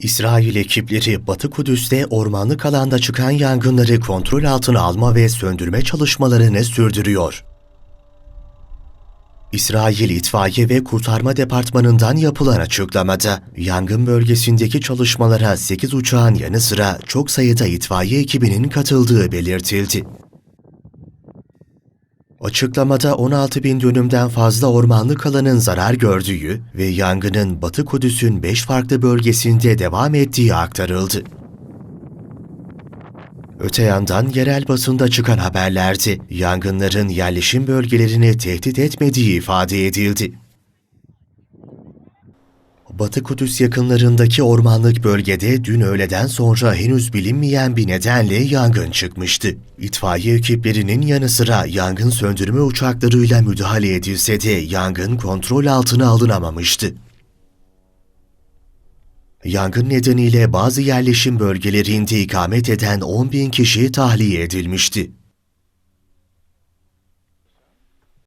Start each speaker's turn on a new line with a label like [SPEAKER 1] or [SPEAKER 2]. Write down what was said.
[SPEAKER 1] İsrail ekipleri Batı Kudüs'te ormanlık alanda çıkan yangınları kontrol altına alma ve söndürme çalışmalarını sürdürüyor. İsrail İtfaiye ve Kurtarma Departmanı'ndan yapılan açıklamada, yangın bölgesindeki çalışmalara 8 uçağın yanı sıra çok sayıda itfaiye ekibinin katıldığı belirtildi. Açıklamada 16 bin dönümden fazla ormanlık alanın zarar gördüğü ve yangının Batı Kudüs'ün 5 farklı bölgesinde devam ettiği aktarıldı. Öte yandan yerel basında çıkan haberlerde yangınların yerleşim bölgelerini tehdit etmediği ifade edildi. Batı Kudüs yakınlarındaki ormanlık bölgede dün öğleden sonra henüz bilinmeyen bir nedenle yangın çıkmıştı. İtfaiye ekiplerinin yanı sıra yangın söndürme uçaklarıyla müdahale edilse de yangın kontrol altına alınamamıştı. Yangın nedeniyle bazı yerleşim bölgelerinde ikamet eden 10 bin kişi tahliye edilmişti.